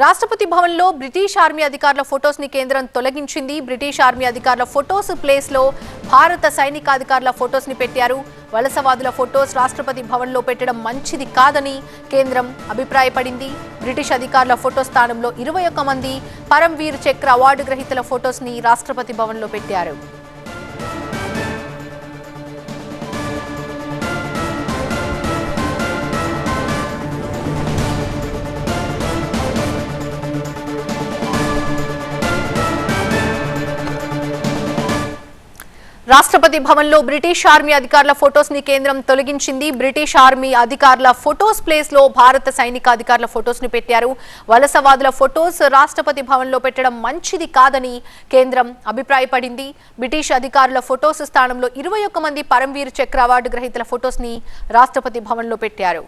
రాష్ట్రపతి భవన్లో British army అధికారుల ఫొటోస్ని కేంద్రం తొలగించింది. బ్రిటిష్ ఆర్మీ అధికారుల ఫొటోస్ ప్లేస్లో భారత సైనికాధికారుల ఫొటోస్ని పెట్టారు. వలసవాదుల ఫొటోస్ రాష్ట్రపతి భవన్లో పెట్టడం మంచిది కాదని కేంద్రం అభిప్రాయపడింది. బ్రిటిష్ అధికారుల ఫోటో స్థానంలో ఇరవై ఒక్క మంది పరమ్వీర్ చక్ర అవార్డు గ్రహీతల ఫొటోస్ని రాష్ట్రపతి భవన్లో పెట్టారు. రాష్ట్రపతి భవన్లో బ్రిటిష్ ఆర్మీ అధికారుల ఫొటోస్ని కేంద్రం తొలగించింది. బ్రిటిష్ ఆర్మీ అధికారుల ఫొటోస్ ప్లేస్లో భారత సైనిక అధికారుల ఫొటోస్ని పెట్టారు. వలసవాదుల ఫొటోస్ రాష్ట్రపతి భవన్లో పెట్టడం మంచిది కాదని కేంద్రం అభిప్రాయపడింది. బ్రిటిష్ అధికారుల ఫొటోస్ స్థానంలో ఇరవై ఒక్క మంది పరమ్వీర్ చక్ర అవార్డు గ్రహీతల ఫొటోస్ని రాష్ట్రపతి భవన్లో పెట్టారు.